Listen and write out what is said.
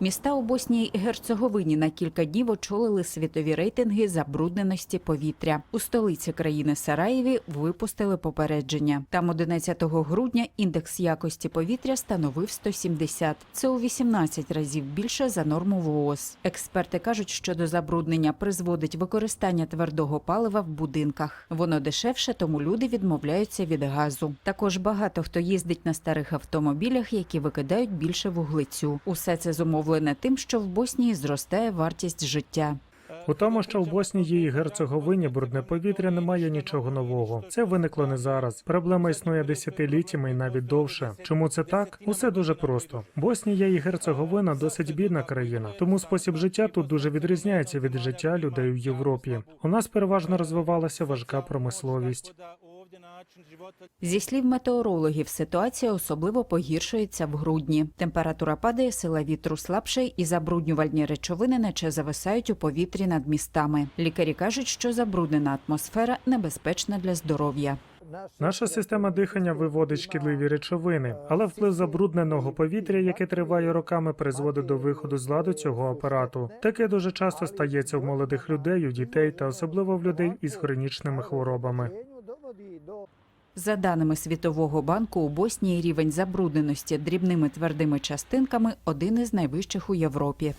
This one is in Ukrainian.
Міста у Боснії і Герцеговині на кілька днів очолили світові рейтинги забрудненості повітря. У столиці країни Сараєві випустили попередження. Там 11 грудня індекс якості повітря становив 170. Це у 18 разів більше за норму ВООЗ. Експерти кажуть, що до забруднення призводить використання твердого палива в будинках. Воно дешевше, тому люди відмовляються від газу. Також багато хто їздить на старих автомобілях, які викидають більше вуглецю. Усе це зумовлене тим, що в Боснії зростає вартість життя. У тому, що в Боснії і Герцеговині брудне повітря немає нічого нового. Це виникло не зараз. Проблема існує десятиліттями і навіть довше. Чому це так? Усе дуже просто. Боснія і Герцеговина досить бідна країна, тому спосіб життя тут дуже відрізняється від життя людей в Європі. У нас переважно розвивалася важка промисловість. Зі слів метеорологів, ситуація особливо погіршується в грудні. Температура падає, сила вітру слабше, і забруднювальні речовини наче зависають у повітрі над містами. Лікарі кажуть, що забруднена атмосфера небезпечна для здоров'я. Наша система дихання виводить шкідливі речовини, але вплив забрудненого повітря, яке триває роками, призводить до виходу з ладу цього апарату. Таке дуже часто стається в молодих людей, у дітей та особливо в людей із хронічними хворобами. За даними Світового банку, у Боснії рівень забрудненості дрібними твердими частинками один із найвищих у Європі.